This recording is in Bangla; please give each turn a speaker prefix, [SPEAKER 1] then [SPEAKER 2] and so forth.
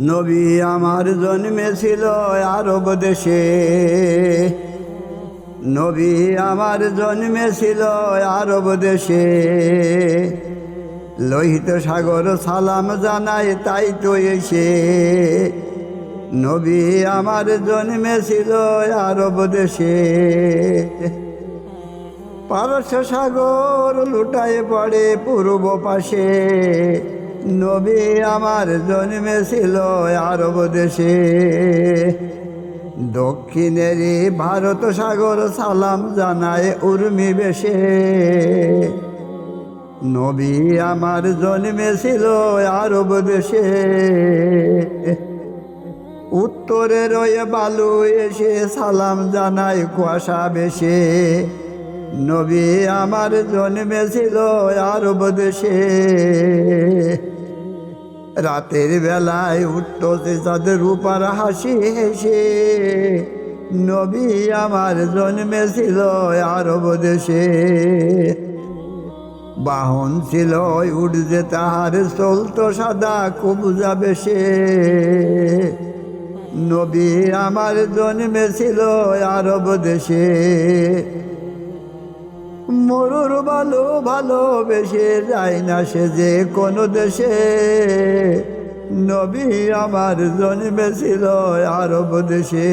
[SPEAKER 1] নবী আমার জন্মেছিল আরব দেশে। নবী আমার জন্মেছিল আরব দেশে। লোহিত সাগর সালাম জানাই তাই তো এসে। নবী আমার জন্মেছিল আরব দেশে। পারস্য সাগর লুটায় পড়ে পূর্ব পাশে। নবী আমার জন্মেছিল আরব দেশে। দক্ষিণেরই ভারত সাগর সালাম জানায় উর্মি বেশে। নবী আমার জন্মেছিল আরব দেশে। উত্তরে রয়ে বালু এসে সালাম জানায় কুয়াশা বেশে। নবী আমার জন্মেছিল আরব দেশে। রাতের বেলায় উঠতে তাদের রূপার হাসি হেসে। নবী আমার জন্মেছিল আরব দেশে। বাহন ছিল উঠতে তাহার চলতো সাদা খুব কবুজা বেশে। নবী আমার জন্মেছিল আরব দেশে। মরুর ভালো ভালোবেসে যায় না সে যে কোনো দেশে। নবী আমার জন্মেছিল আরব দেশে।